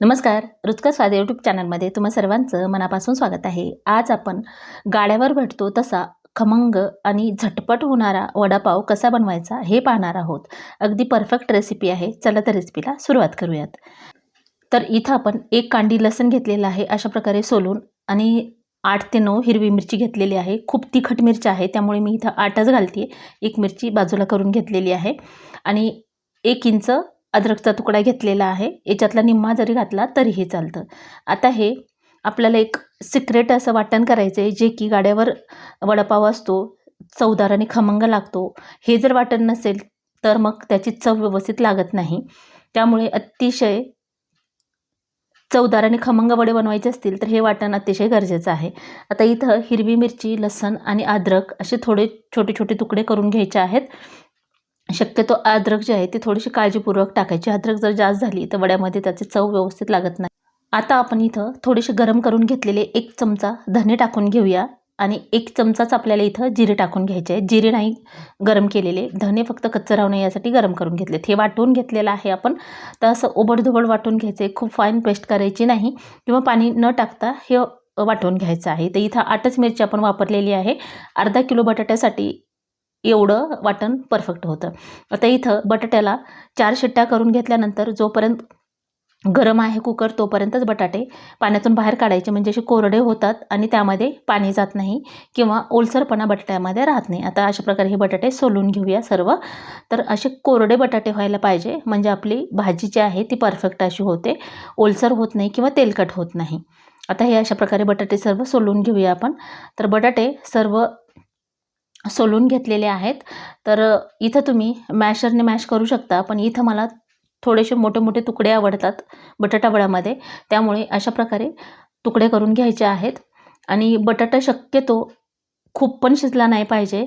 नमस्कार रुचकर स्वाद यूट्यूब चॅनलमध्ये तुम्हा सर्वांचं मनापासून स्वागत आहे. आज आपण गाड्यावर भेटतो तसा खमंग आणि झटपट होणारा वडापाव कसा बनवायचा हे पाहणार आहोत. अगदी परफेक्ट रेसिपी आहे. चला तर रेसिपीला सुरुवात करूयात. तर इथं आपण एक कांडी लसण घेतलेलं आहे अशा प्रकारे सोलून आणि आठ ते नऊ हिरवी मिरची घेतलेली आहे. खूप तिखट मिरची आहे त्यामुळे मी इथं आठच घालते. एक मिरची बाजूला करून घेतलेली आहे. आणि एक इंच अद्रकचा तुकडा घेतलेला आहे. याच्यातला निम्मा जरी घातला तरीही चालतं. आता हे आपल्याला एक सिक्रेट असं वाटण करायचं आहे जे की गाड्यावर वडापाव असतो चवदार आणि खमंग लागतो. हे जर वाटण नसेल तर मग त्याची चव व्यवस्थित लागत नाही. त्यामुळे अतिशय चवदार आणि खमंग वडे बनवायचे असतील तर हे वाटण अतिशय गरजेचं आहे. आता इथं हिरवी मिरची लसण आणि अद्रक असे थोडे छोटे छोटे तुकडे करून घ्यायचे आहेत. शक्यतो अद्रक जे आहे ते थोडीशी काळजीपूर्वक टाकायची. अद्रक जर जास्त झाली तर वड्यामध्ये त्याची चव व्यवस्थित लागत नाही. आता आपण इथं थोडेसे गरम करून घेतलेले एक चमचा धने टाकून घेऊया आणि एक चमचाच आपल्याला इथं जिरे टाकून घ्यायचे आहे. जिरे नाही गरम केलेले. धने फक्त कच्चं राहू नये यासाठी गरम करून घेतले हे वाटून घेतलेलं आहे आपण. तर असं ओबडधोबड वाटून घ्यायचं. खूप फाईन पेस्ट करायची नाही किंवा पाणी न टाकता हे वाटून घ्यायचं आहे. तर इथं आठच मिरची आपण वापरलेली आहे. अर्धा किलो बटाट्यासाठी एवढं वाटण परफेक्ट होतं. आता इथं बटाट्याला चार शिट्ट्या करून घेतल्यानंतर जोपर्यंत गरम आहे कुकर तोपर्यंतच बटाटे पाण्यातून बाहेर काढायचे. म्हणजे असे कोरडे होतात आणि त्यामध्ये पाणी जात नाही किंवा ओलसरपणा बटाट्यामध्ये राहत नाही. आता अशा प्रकारे हे बटाटे सोलून घेऊया सर्व. तर असे कोरडे बटाटे व्हायला पाहिजे. म्हणजे आपली भाजी जी आहे ती परफेक्ट अशी होते. ओलसर होत नाही किंवा तेलकट होत नाही. आता हे अशा प्रकारे बटाटे सर्व सोलून घेऊया आपण. तर बटाटे सर्व सोलून घेतलेले आहेत. तर इथं तुम्ही मॅशरने मॅश करू शकता पण इथं मला थोडेसे मोठे मोठे तुकडे आवडतात बटाटावड्यामध्ये त्यामुळे अशा प्रकारे तुकडे करून घ्यायचे आहेत. आणि बटाटा शक्यतो खूप पण शिजला नाही पाहिजे.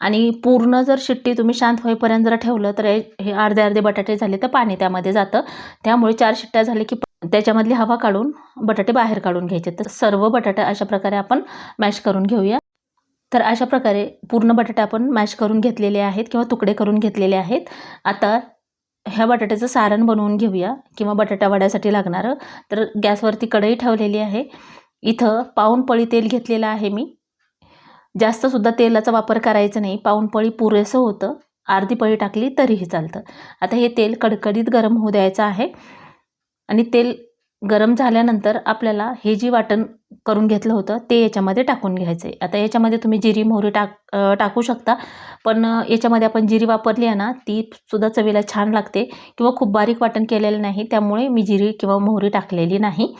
आणि पूर्ण जर शिट्टी तुम्ही शांत होईपर्यंत जर ठेवलं तर हे अर्धे अर्धे बटाटे झाले तर पाणी त्यामध्ये जातं. त्यामुळे चार शिट्ट्या झाले की त्याच्यामधली हवा काढून बटाटे बाहेर काढून घ्यायचे. तर सर्व बटाटे अशा प्रकारे आपण मॅश करून घेऊया. तर अशा प्रकारे पूर्ण बटाटे आपण मॅश करून घेतलेले आहेत किंवा तुकडे करून घेतलेले आहेत. आता ह्या बटाट्याचं सारण बनवून घेऊया किंवा बटाटा वड्यासाठी लागणारं. तर गॅसवरती कढई ठेवलेली आहे. इथं पाऊनपळी तेल घेतलेलं आहे मी. जास्तसुद्धा तेलाचा वापर करायचा नाही. पाऊनपळी पुरेसं होतं. अर्धी पळी टाकली तरीही चालतं. आता हे तेल कडकडीत गरम होऊ द्यायचं आहे. आणि तेल गरम झाल्यानंतर आपल्याला हे जी वाटण करून घेतलं होतं ते याच्यामध्ये टाकून घ्यायचं आहे आता याच्यामध्ये तुम्ही जिरी मोहरी टाक टाकू शकता पण याच्यामध्ये आपण जिरी वापरली आहे ना ती सुद्धा चवीला छान लागते किंवा खूप बारीक वाटण केलेलं नाही त्यामुळे मी जिरी किंवा मोहरी टाकलेली नाही.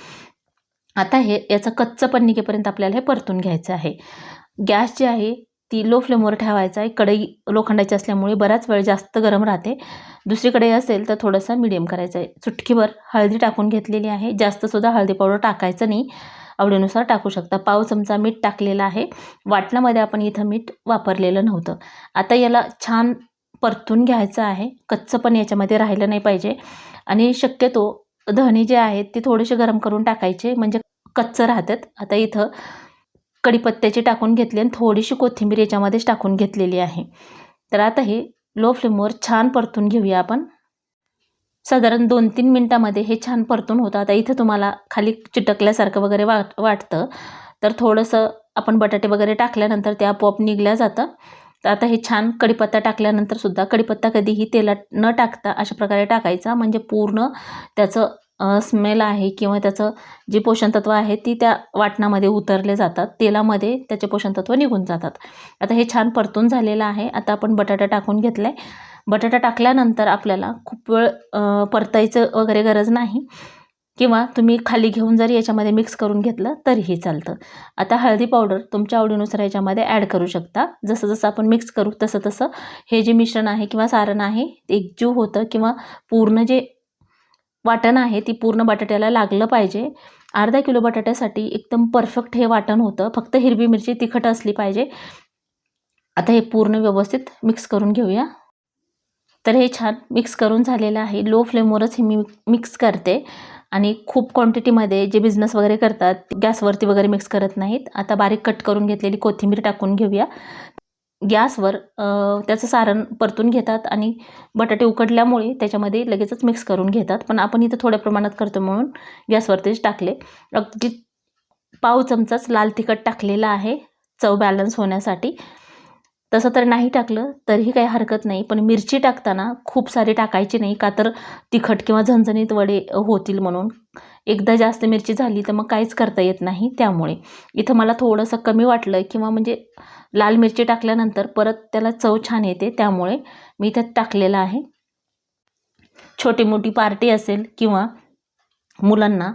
आता हे याचं कच्चं पण निघेपर्यंत आपल्याला हे परतून घ्यायचं आहे. गॅस जे आहे ती लो फ्लेमवर ठेवायचा आहे. कढई लोखंडाची असल्यामुळे बराच वेळ जास्त गरम राहते. दुसरीकडे असेल तर थोडंसं मिडियम करायचं आहे. चुटकीभर हळदी टाकून घेतलेली आहे. जास्तसुद्धा हळदी पावडर टाकायचं नाही. आवडीनुसार टाकू शकता. पाव चमचा मीठ टाकलेलं आहे. वाटणामध्ये आपण इथं मीठ वापरलेलं नव्हतं. आता याला छान परतून घ्यायचं आहे. कच्चं पण याच्यामध्ये राहिलं नाही पाहिजे. आणि शक्यतो धणे जे आहेत ते थोडेसे गरम करून टाकायचे. म्हणजे कच्चं राहतात. आता इथं कडीपत्त्याची टाकून घेतली आणि थोडीशी कोथिंबीर याच्यामध्येच टाकून घेतलेली आहे. तर आता हे लो फ्लेमवर छान परतून घेऊया आपण. साधारण दोन तीन मिनटामध्ये हे छान परतून होतं. आता इथं तुम्हाला खाली चिटकल्यासारखं वगैरे वाट वाटतं. तर थोडंसं आपण बटाटे वगैरे टाकल्यानंतर ते आपोआप निघल्या जातं. तर आता हे छान कढीपत्ता टाकल्यानंतर सुद्धा कढीपत्ता कधीही तेलात न टाकता अशा प्रकारे टाकायचा. म्हणजे पूर्ण त्याचं स्मेल आहे किंवा त्याचं जे पोषणतत्व आहे ती त्या वाटणामध्ये उतरले जातात. तेलामध्ये त्याचे पोषणतत्व निघून जातात. आता हे छान परतून झालेलं आहे. आता आपण बटाटा टाकून घेतला आहे बटाटा टाकल्यानंतर आपल्याला खूप वेळ परतायचं वगैरे गरज नाही. किंवा तुम्ही खाली घेऊन जरी याच्यामध्ये मिक्स करून घेतलं तरीही चालतं. आता हळदी पावडर तुमच्या आवडीनुसार याच्यामध्ये ॲड करू शकता. जसं जसं आपण मिक्स करू तसं तसं हे जे मिश्रण आहे किंवा सारण आहे ते एकजीव होतं किंवा पूर्ण जे वाटण आहे ती पूर्ण बटाट्याला लागलं पाहिजे. अर्धा किलो बटाट्यासाठी एकदम परफेक्ट हे वाटण होतं. फक्त हिरवी मिरची तिखट असली पाहिजे. आता हे पूर्ण व्यवस्थित मिक्स करून घेऊया. तर हे छान मिक्स करून झालेलं आहे. लो फ्लेमवरच हे मी मिक्स करते. आणि खूप क्वांटिटीमध्ये जे बिझनेस वगैरे करतात गॅसवरती वगैरे मिक्स करत नाहीत. आता बारीक कट करून घेतलेली कोथिंबीर टाकून घेऊया. गॅसवर त्याचं सारण परतून घेतात आणि बटाटे उकडल्यामुळे त्याच्यामध्ये लगेचच मिक्स करून घेतात. पण आपण इथं थोड्या प्रमाणात करतो म्हणून गॅसवर तेच टाकले. अगदी पाव चमचाच लाल तिखट टाकलेलं आहे. चव बॅलन्स होण्यासाठी. तसं तर नाही टाकलं तरीही काही हरकत नाही. पण मिरची टाकताना खूप सारी टाकायची नाही का तर तिखट किंवा झणझणीत वडे होतील म्हणून. एकदा जास्त मिरची झाली तर मग काहीच करता येत नाही त्यामुळे. इथं मला थोडंसं कमी वाटलं किंवा म्हणजे लाल मिरची टाकल्यानंतर परत त्याला चव छान येते त्यामुळे मी त्यात टाकलेलं आहे. छोटी मोठी पार्टी असेल किंवा मुलांना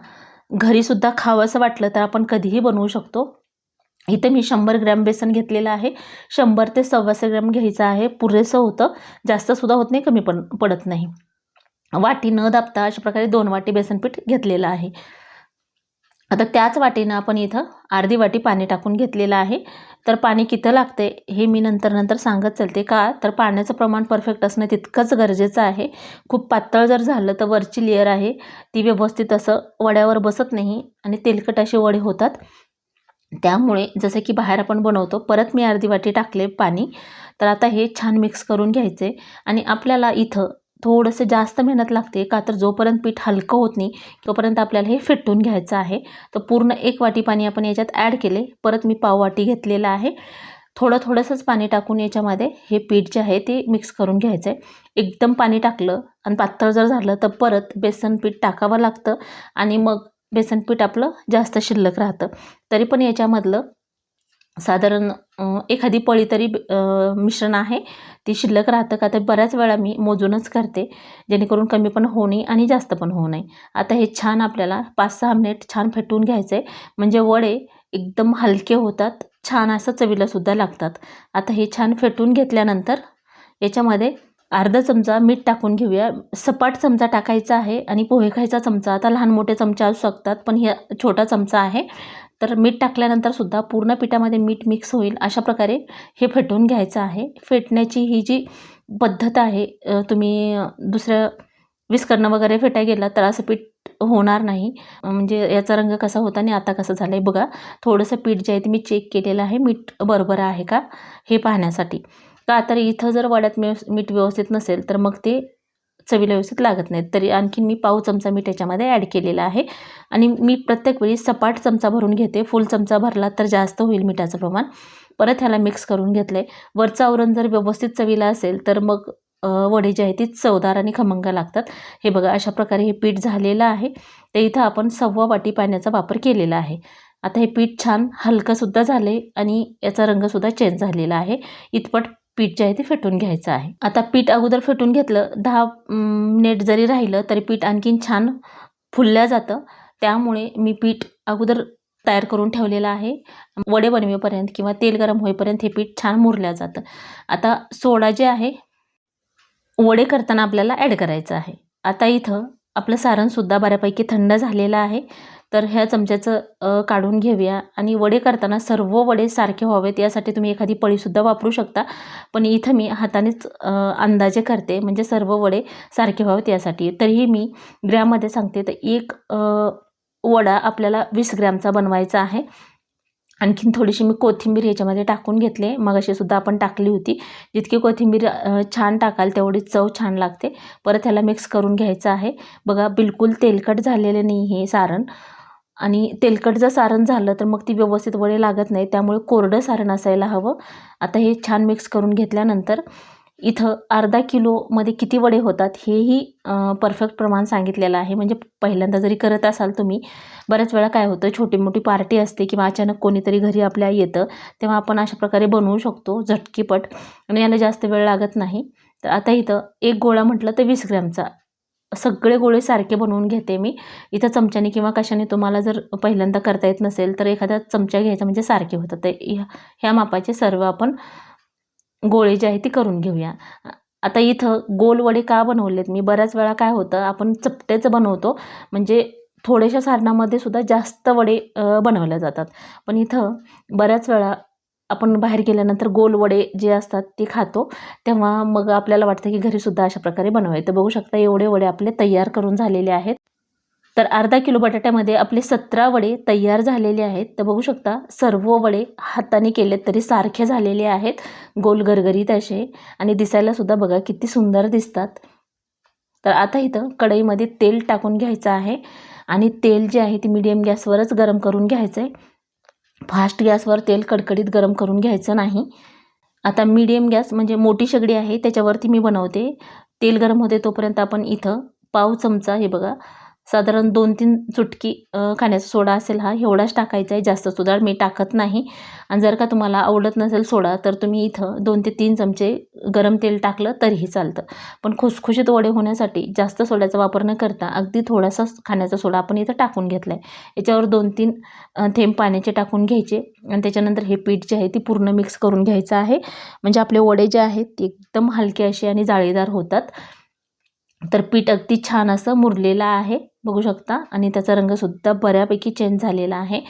घरीसुद्धा खावंसं वाटलं तर आपण कधीही बनवू शकतो. इथे मी शंभर ग्रॅम बेसन घेतलेलं आहे. शंभर ते सव्वाशे ग्रॅम घ्यायचं आहे. पुरेसं होतं. जास्तसुद्धा होत नाही कमी पण पडत नाही. वाटी न दाबता अशा प्रकारे दोन वाटी बेसनपीठ घेतलेलं आहे. आता त्याच वाटीनं आपण इथं अर्धी वाटी पाणी टाकून घेतलेलं आहे. तर पाणी किती लागते हे मी नंतर नंतर सांगत चालते का? तर पाण्याचं प्रमाण परफेक्ट असणं तितकंच गरजेचं आहे. खूप पातळ जर झालं तर वरची लेअर आहे. ती व्यवस्थित असं वड्यावर बसत नाही आणि तेलकट असे वडे होतात. त्यामुळे जसं की बाहेर आपण बनवतो परत मी अर्धी वाटी टाकले पाणी तर आता हे छान मिक्स करून घ्यायचे आणि आपल्याला इथं थोडंसं जास्त मेहनत लागते का तर जोपर्यंत पीठ हलकं होत नाही तोपर्यंत आपल्याला हे फेटून घ्यायचं आहे. तर पूर्ण एक वाटी पाणी आपण याच्यात ॲड केले. परत मी पाव वाटी घेतलेलं आहे. थोडं थोडंसंच पाणी टाकून याच्यामध्ये हे पीठ जे आहे ते मिक्स करून घ्यायचं आहे एकदम पाणी टाकलं आणि पातळ जर झालं तर परत बेसन पीठ टाकावं लागतं आणि मग बेसनपीठ आपलं जास्त शिल्लक राहतं. तरी पण याच्यामधलं साधारण एखादी पळी तरी मिश्रण आहे ती शिल्लक राहतं का? तर बऱ्याच वेळा मी मोजूनच करते जेणेकरून कमी पण होऊ नये आणि जास्त पण होऊ नये. आता हे छान आपल्याला पाच सहा मिनिट छान फेटून घ्यायचं आहे म्हणजे वडे एकदम हलके होतात छान असं चवीलासुद्धा लागतात. आता हे छान फेटून घेतल्यानंतर याच्यामध्ये अर्धा चमचा मीठ टाकून घेऊया. सपाट चमचा टाकायचा आहे आणि पोहे खायचा चमचा. आता लहान मोठे चमचे असू शकतात पण हे छोटा चमचा आहे. तर मीठ टाकल्यानंतर सुद्धा पूर्ण पिठामध्ये मीठ मिक्स होईल अशा प्रकारे हे फेटून घ्यायचं आहे. फेटण्याची ही जी पद्धत आहे तुम्ही दुसऱ्या विस्करणं वगैरे फेटाय गेला तर असं पीठ होणार नाही. म्हणजे याचा रंग कसा होता आणि आता कसं झालं आहे बघा. थोडंसं पीठ जे आहे ते मी चेक केलेलं आहे. मीठ बरोबर आहे का? हे पाहण्यासाठी. का? तर इथं जर वड्यात मीठ व्यवस्थित नसेल तर मग ते चवीला व्यवस्थित लागत नाहीत. तरी आणखी मी पाव चमचा मीठ याच्यामध्ये ॲड केलेला आहे. आणि मी प्रत्येक वेळी सपाट चमचा भरून घेते. फुल चमचा भरला तर जास्त होईल मिठाचं प्रमाण. परत ह्याला मिक्स करून घेतलं आहे वरचं आवरण जर व्यवस्थित चवीला असेल तर मग वडे जे आहे ती चवदार आणि खमंग लागतात. हे बघा अशा प्रकारे हे पीठ झालेलं आहे. ते इथं आपण सव्वा वाटी पाण्याचा वापर केलेला आहे. आता हे पीठ छान हलकंसुद्धा झालं आहे आणि याचा रंगसुद्धा चेंज झालेला आहे. इतपट पीठ जे आहे ते फेटून घ्यायचं आहे. आता पीठ अगोदर फेटून घेतलं दहा मिनिट जरी राहिलं तरी पीठ आणखीन छान फुलल्या जातं. त्यामुळे मी पीठ अगोदर तयार करून ठेवलेलं आहे. वडे बनवेपर्यंत किंवा तेल गरम होईपर्यंत हे पीठ छान मुरलं जातं. आता सोडा जे आहे वडे करताना आपल्याला ॲड करायचं आहे. आता इथं आपलं सारणसुद्धा बऱ्यापैकी थंड झालेलं आहे. तर ह्या चमच्याचं काढून घेऊया. आणि वडे करताना सर्व वडे सारखे व्हावेत यासाठी तुम्ही एखादी पळीसुद्धा वापरू शकता. पण इथं मी हातानेच अंदाजे करते म्हणजे सर्व वडे सारखे व्हावेत यासाठी. तरीही मी ग्रॅममध्ये सांगते तर एक वडा आपल्याला वीस ग्रॅमचा बनवायचा आहे. आणखीन थोडीशी मी कोथिंबीर याच्यामध्ये टाकून घेतले. मग सुद्धा आपण टाकली होती. जितकी कोथिंबीर छान टाकाल तेवढी चव छान लागते. परत ह्याला मिक्स करून घ्यायचं आहे. बघा बिलकुल तेलकट झालेलं नाही हे सारण. आणि तेलकट जर सारण झालं तर मग ती व्यवस्थित वडे लागत नाही त्यामुळे कोरडं सारण असायला हवं. आता हे छान मिक्स करून घेतल्यानंतर इथं अर्धा किलोमध्ये किती वडे होतात हेही परफेक्ट प्रमाण सांगितलेलं आहे. म्हणजे पहिल्यांदा जरी करत असाल तुम्ही बऱ्याच वेळा काय होतं छोटी मोठी पार्टी असते किंवा अचानक कोणीतरी घरी आपल्या येतं तेव्हा आपण अशा प्रकारे बनवू शकतो झटकीपट. आणि याला जास्त वेळ लागत नाही. तर आता इथं एक गोळा म्हटलं तर वीस ग्रॅमचा. सगळे गोळे सारखे बनवून घेते मी. इथं चमच्याने किंवा कशाने तुम्हाला जर पहिल्यांदा करता येत नसेल तर एखादा चमचा घ्यायचा म्हणजे सारखे होतं. ते ह्या मापाचे सर्व आपण गोळे जे आहे ते करून घेऊया. आता इथं गोल वडे का बनवलेत? मी बऱ्याच वेळा काय होतं आपण चपटेचं बनवतो. म्हणजे थोड्याशा सारणामध्ये सुद्धा जास्त वडे बनवल्या जातात. पण इथं बऱ्याच वेळा आपण बाहेर गेल्यानंतर गोल वडे जे असतात ते खातो. तेव्हा मग आपल्याला वाटतं की घरीसुद्धा अशा प्रकारे बनवायचं. बघू शकता एवढे वडे आपले तयार करून झालेले आहेत. तर अर्धा किलो बटाट्यामध्ये आपले सतरा वडे तयार झालेले आहेत. तर बघू शकता सर्व वडे हाताने केलेत तरी सारखे झालेले आहेत. गोल गरगरीत असे. आणि दिसायलासुद्धा बघा किती सुंदर दिसतात. तर आता इथं कढईमध्ये तेल टाकून घ्यायचं आहे. आणि तेल जे आहे ते मीडियम गॅसवरच गरम करून घ्यायचं आहे फास्ट गॅसवर तेल कडकडीत गरम करून घ्यायचं नाही. आता मीडियम गॅस म्हणजे मोठी शेगडी आहे त्याच्यावरती मी बनवते. तेल गरम होते तोपर्यंत आपण इथं पाव चमचा हे बघा साधारण दोन तीन चुटकी खाण्याचा सोडा असेल हा एवढाच टाकायचा आहे जास्त सुद्धा मी टाकत नाही. आणि जर का तुम्हाला आवडत नसेल सोडा तर तुम्ही इथं दोन ते तीन चमचे गरम तेल टाकलं तरीही चालतं. पण खुसखुशीत वडे होण्यासाठी जास्त सोड्याचा वापर न करता अगदी थोडासा खाण्याचा सोडा आपण इथं टाकून घेतला आहे याच्यावर दोन तीन थेंब पाण्याचे टाकून घ्यायचे आणि त्याच्यानंतर हे पीठ जे आहे ते पूर्ण मिक्स करून घ्यायचं आहे. म्हणजे आपले वडे जे आहेत ते एकदम हलके असे आणि जाळीदार होतात. तर पीठ अगदी छान असं मुरलेलं आहे बघू शकता. आणि त्याचा रंगसुद्धा बऱ्यापैकी चेंज झालेला आहे.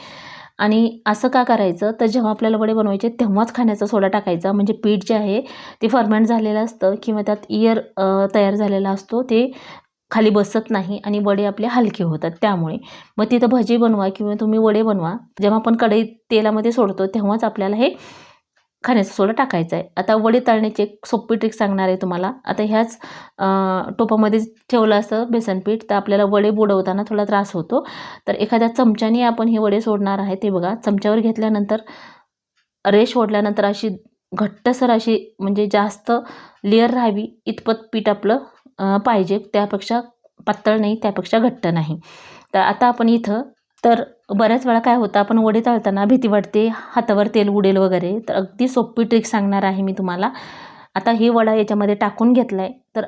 आणि असं का करायचं? तर जेव्हा आपल्याला वडे बनवायचे तेव्हाच खाण्याचा सोडा टाकायचा. म्हणजे पीठ जे आहे ते फर्मेंट झालेलं असतं किंवा त्यात इयर तयार झालेला असतो. ते खाली बसत नाही आणि वडे आपले हलके होतात त्यामुळे. मग तिथं भजी बनवा किंवा तुम्ही वडे बनवा. जेव्हा आपण कढईत तेलामध्ये सोडतो तेव्हाच आपल्याला हे खाण्याचं सोडा टाकायचं आहे आता वडे तळण्याची एक सोपी ट्रिक सांगणार आहे तुम्हाला. आता ह्याच टोपामध्ये ठेवलं असं बेसनपीठ तर आपल्याला वडे बुडवताना थोडा त्रास होतो. तर एखाद्या चमच्याने आपण हे वडे सोडणार आहे ते बघा. चमच्यावर घेतल्यानंतर रेश ओढल्यानंतर अशी घट्टसर अशी म्हणजे जास्त लेअर राहावी इतपत पीठ आपलं पाहिजे. त्यापेक्षा पातळ नाही त्यापेक्षा घट्ट नाही. तर आता आपण इथं तर बऱ्याच वेळा काय होतं आपण वडे तळताना भीती वाटते हातावर तेल उडेल वगैरे. तर अगदी सोपी ट्रिक सांगणार आहे मी तुम्हाला. आता हे वडा याच्यामध्ये टाकून घेतला आहे तर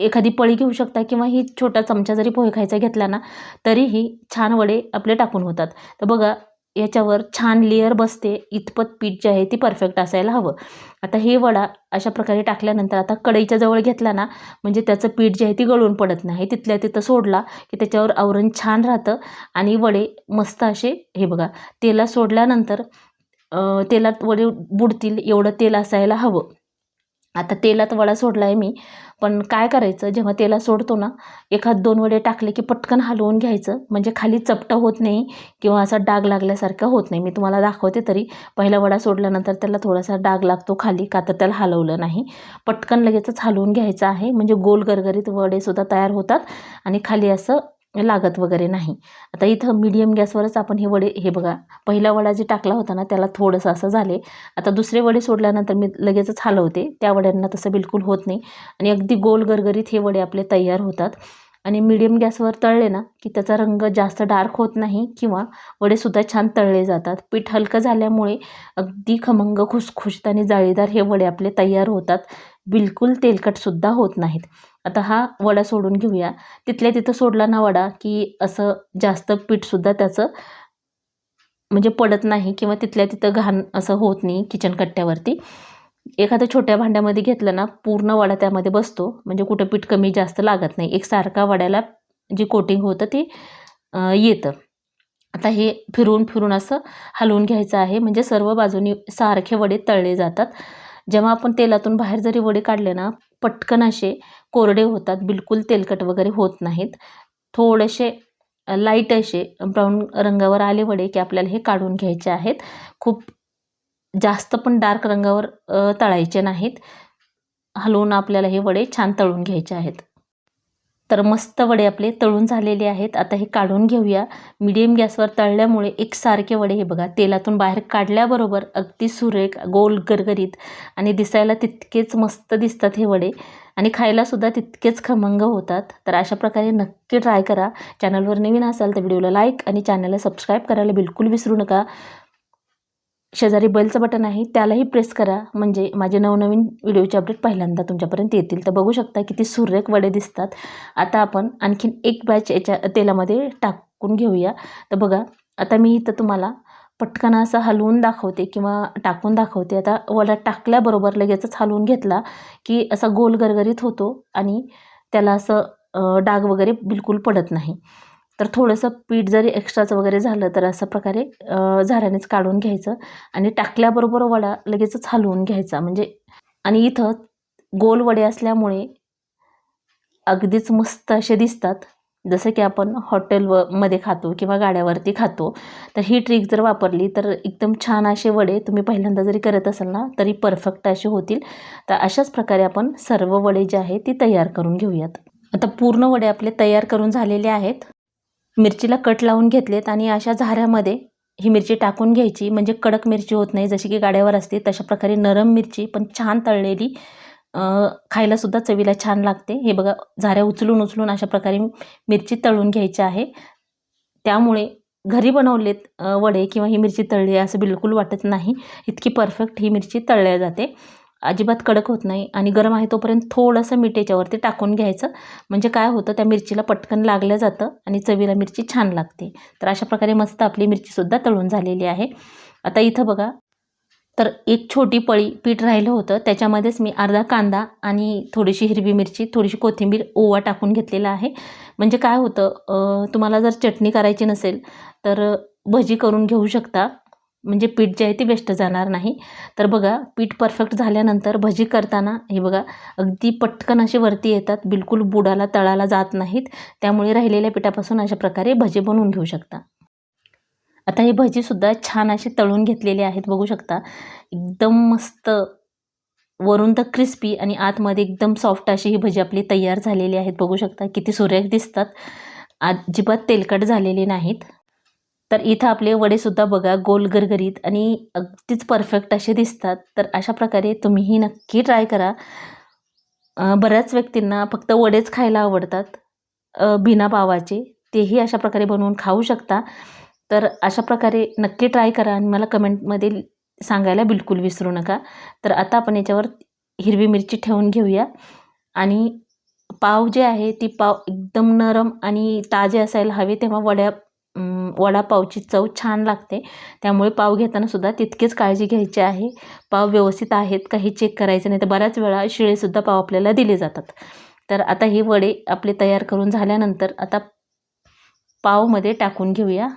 एखादी पळी घेऊ शकता किंवा ही छोटा चमचा जरी पोहे खायचा घेतला ना तरीही छान वडे आपले टाकून होतात. तर बघा याच्यावर छान लेअर बसते. इतपत पीठ जे आहे ते परफेक्ट असायला हवं. आता हे वडा अशा प्रकारे टाकल्यानंतर आता कढईच्या जवळ घेतला ना म्हणजे त्याचं पीठ जे आहे ते गळून पडत नाही. तिथल्या तिथं सोडला की त्याच्यावर आवरण छान राहतं आणि वडे मस्त असे हे बघा तेला सोडल्यानंतर तेलात वडे बुडतील एवढं तेल असायला हवं. आता तेलात वडा सोडला आहे मी. पण काय करायचं जेव्हा तेलात सोडतो ना एखाद दोन वडे टाकले की पटकन हलवून घ्यायचं. म्हणजे खाली चपटं होत नाही किंवा असा डाग लागल्यासारखं होत नाही. मी तुम्हाला दाखवते तरी. पहिला वडा सोडल्यानंतर त्याला थोडासा डाग लागतो खाली का तर त्याला हलवलं नाही. पटकन लगेचच हलवून घ्यायचं आहे. म्हणजे गोल गरगरीत वडेसुद्धा तयार होतात आणि खाली असं लागत वगैरे नाही. आता इथं मीडियम गॅसवरच आपण हे वडे हे बघा पहिला वडा जे टाकला होता ना त्याला थोडंसं असं झाले. आता दुसरे वडे सोडल्यानंतर मी लगेचच हलवते. त्या वड्यांना तसं बिलकुल होत नाही. आणि अगदी गोल गरगरीत हे वडे आपले तयार होतात. आणि मीडियम गॅसवर तळले ना की त्याचा रंग जास्त डार्क होत नाही किंवा वडेसुद्धा छान तळले जातात. पीठ हलकं झाल्यामुळे अगदी खमंग खुसखुशीत आणि जाळीदार हे वडे आपले तयार होतात. बिलकुल तेलकटसुद्धा होत नाहीत. आता हा वडा सोडून घेऊया. तिथल्या तिथं सोडला ना वडा की असं जास्त पीठसुद्धा त्याचं म्हणजे पडत नाही किंवा तिथल्या तिथं घाण असं होत नाही किचन कट्ट्यावरती. एखाद्या छोट्या भांड्यामध्ये घेतलं ना पूर्ण वडा त्यामध्ये बसतो. म्हणजे कुठं पीठ कमी जास्त लागत नाही. एकसारखा वड्याला जी कोटिंग होतं ते येतं. आता हे फिरून फिरून असं हलवून घ्यायचं आहे. म्हणजे सर्व बाजूनी सारखे वडे तळले जातात. जेव्हा आपण तेलातून बाहेर जरी वडे काढले ना पटकन असे कोरडे होतात बिलकुल तेलकट वगैरे होत नाहीत. थोडेसे लाइट असे ब्राऊन रंगावर आले वडे की आपल्याला हे काढून घ्यायचे आहेत. खूप जास्त पण डार्क रंगावर तळायचे नाहीत. हलवून आपल्याला हे वडे छान तळून घ्यायचे आहेत. तर मस्त वडे आपले तळून झालेले आहेत. आता हे काढून घेऊया. मीडियम गॅसवर तळल्यामुळे एकसारखे वडे हे बघा तेलातून बाहेर काढल्याबरोबर अगदी सुरेख गोल गरगरीत आणि दिसायला तितकेच मस्त दिसतात हे वडे. आणि खायलासुद्धा तितकेच खमंग होतात. तर अशा प्रकारे नक्की ट्राय करा. चॅनलवर नवीन असाल तर व्हिडिओला लाईक आणि चॅनलला सबस्क्राईब करायला बिलकुल विसरू नका. शेजारी बेलचं बटन आहे त्यालाही प्रेस करा. म्हणजे माझे नवनवीन व्हिडिओचे अपडेट पहिल्यांदा तुमच्यापर्यंत येतील. तर बघू शकता किती सुरेख वडे दिसतात. आता आपण आणखीन एक बॅच याच्या तेलामध्ये टाकून घेऊया. तर बघा आता मी इथं तुम्हाला पटकन असं हलवून दाखवते किंवा टाकून दाखवते. आता वडा टाकल्याबरोबर लगेचच हलवून घेतला की असा गोल गरगरीत होतो आणि त्याला असं डाग वगैरे बिलकुल पडत नाही. तर थोडंसं पीठ जरी एक्स्ट्राचं वगैरे झालं तर अशा प्रकारे झाऱ्यानेच काढून घ्यायचं आणि टाकल्याबरोबर वडा लगेचच हलवून घ्यायचा. म्हणजे आणि इथं गोल वडे असल्यामुळे अगदीच मस्त असे दिसतात. जसं की आपण हॉटेल व मध्ये खातो किंवा गाड्यावरती खातो. तर ही ट्रिक जर वापरली तर एकदम छान असे वडे तुम्ही पहिल्यांदा जरी करत असाल ना तरी परफेक्ट असे होतील. तर अशाच प्रकारे आपण सर्व वडे जे आहे ती तयार करून घेऊयात. आता पूर्ण वडे आपले तयार करून झालेले आहेत. मिरचीला कट लावून घेतलेत आणि अशा झाऱ्यामध्ये ही मिरची टाकून घ्यायची. म्हणजे कडक मिरची होत नाही. जशी की गाड्यावर असते तशा प्रकारे नरम मिरची पण छान तळलेली खायलासुद्धा चवीला छान लागते. हे बघा झाऱ्या उचलून उचलून अशा प्रकारे मिरची तळून घ्यायची आहे. त्यामुळे घरी बनवलेत वडे किंवा ही मिरची तळली असं बिलकुल वाटत नाही. इतकी परफेक्ट ही मिरची तळल्या जाते. अजिबात कडक होत नाही आणि गरम आहे तोपर्यंत थोडंसं मीठ याच्यावरती टाकून घ्यायचं. म्हणजे काय होतं त्या मिरचीला पटकन लागलं जातं आणि चवीला मिरची छान लागते. तर अशा प्रकारे मस्त आपली मिरचीसुद्धा तळून झालेली आहे. आता इथं बघा तर एक छोटी पळी पीठ राहिलं होतं. त्याच्यामध्येच मी अर्धा कांदा आणि थोडीशी हिरवी मिरची थोडीशी कोथिंबीर ओवा टाकून घेतलेला आहे. म्हणजे काय होतं तुम्हाला जर चटणी करायची नसेल तर भजी करून घेऊ शकता. म्हणजे पीठ जे आहे ते वेस्ट जाणार नाही. तर बघा पीठ परफेक्ट झाल्यानंतर भजी करताना हे बघा अगदी पटकन असे वरती येतात. बिलकुल बुडाला तळाला जात नाहीत. त्यामुळे राहिलेल्या पिठापासून अशा प्रकारे भजी बनवून घेऊ शकता. आता हे भजीसुद्धा छान असे तळून घेतलेले आहेत बघू शकता. एकदम मस्त वरून तर क्रिस्पी आणि आतमध्ये एकदम सॉफ्ट अशी ही भजी आपली तयार झालेली आहेत बघू शकता. किती सुरेख दिसतात. अजिबात तेलकट झालेले नाहीत. तर इथं आपले वडेसुद्धा बघा गोल गरगरीत आणि अगदीच परफेक्ट असे दिसतात. तर अशा प्रकारे तुम्हीही नक्की ट्राय करा. बऱ्याच व्यक्तींना फक्त वडेच खायला आवडतात बिना पावाचे. तेही अशा प्रकारे बनवून खाऊ शकता. तर अशा प्रकारे नक्की ट्राय करा आणि मला कमेंटमध्ये सांगायला बिलकुल विसरू नका. तर आता आपण याच्यावर हिरवी मिरची ठेवून घेऊया. आणि पाव जे आहे ती पाव एकदम नरम आणि ताजे असायला हवे तेव्हा वड्या वडापावची चव छान लागते. त्यामुळे पाव घेतानासुद्धा तितकीच काळजी घ्यायची आहे. पाव व्यवस्थित आहेत का हे चेक करायचं नाही तर बऱ्याच वेळा शिळेसुद्धा पाव आपल्याला दिले जातात. तर आता हे वडे आपले तयार करून झाल्यानंतर आता पावमध्ये टाकून घेऊया.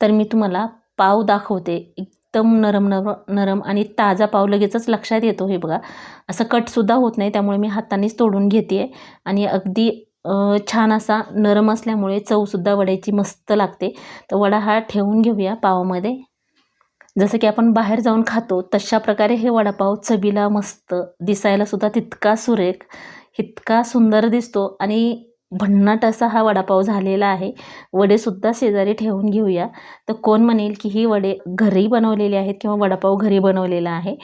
तर मी तुम्हाला पाव दाखवते. एकदम नरम नरम नरम आणि ताजा पाव लगेचच लक्षात येतो हे बघा. असं कटसुद्धा होत नाही त्यामुळे मी हातानेच तोडून घेते आणि अगदी छान असा नरम असल्यामुळे चवसुद्धा वड्याची मस्त लागते. तर वडा हा ठेवून घेऊया पावामध्ये. जसं की आपण बाहेर जाऊन खातो तशा प्रकारे हे वडापाव चवीला मस्त दिसायलासुद्धा तितका सुरेख इतका सुंदर दिसतो आणि भन्नाट असा हा वडापाव झालेला आहे. वडेसुद्धा शेजारी ठेवून घेऊया. तर कोण म्हणेल की ही वडे घरी बनवलेले आहेत किंवा वडापाव घरी बनवलेला आहे?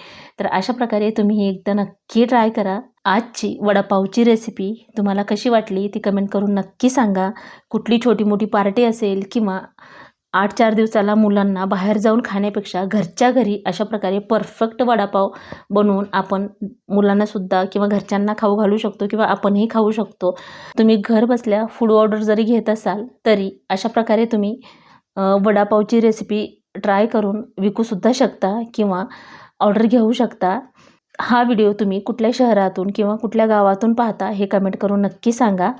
तर अशा प्रकारे तुम्ही एकदा नक्की ट्राय करा. आजची वडापावची रेसिपी तुम्हाला कशी वाटली ती कमेंट करून नक्की सांगा. कुठली छोटी मोठी पार्टी असेल किंवा आठ चार दिवसाला मुलांना बाहेर जाऊन खाण्यापेक्षा घरच्या घरी अशा प्रकारे परफेक्ट वडापाव बनवून आपण मुलांनासुद्धा किंवा घरच्यांना खाऊ घालू शकतो किंवा आपणही खाऊ शकतो. तुम्ही घर बसल्या फूड ऑर्डर जरी घेत असाल तरी अशा प्रकारे तुम्ही वडापावची रेसिपी ट्राय करून विकूसुद्धा शकता किंवा ऑर्डर घेऊ शकता. हा व्हिडिओ तुम्ही कुठल्या शहरातून किंवा कुठल्या गावातून पाहता हे कमेंट करून नक्की सांगा.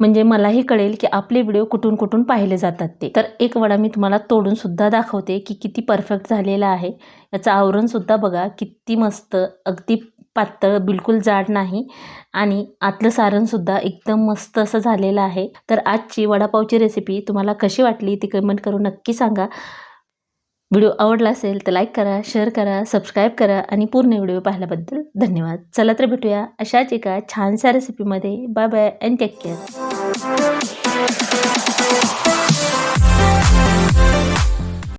म्हणजे मलाही कळेल की आपले व्हिडिओ कुठून कुठून पाहिले जातात ते. तर एक वडा मी तुम्हाला तोडूनसुद्धा दाखवते की किती परफेक्ट झालेला आहे. याचं आवरणसुद्धा बघा किती मस्त अगदी पातळ बिलकुल जाड नाही. आणि आतलं सारणसुद्धा एकदम मस्त असं झालेलं आहे. तर आजची वडापावची रेसिपी तुम्हाला कशी वाटली ती कमेंट करून नक्की सांगा. व्हिडिओ आवडला असेल तर लाईक करा शेअर करा सबस्क्राईब करा आणि पूर्ण व्हिडिओ पाहिल्याबद्दल धन्यवाद. चला तर भेटूया अशाच एका छानशा रेसिपीमध्ये bye bye and take care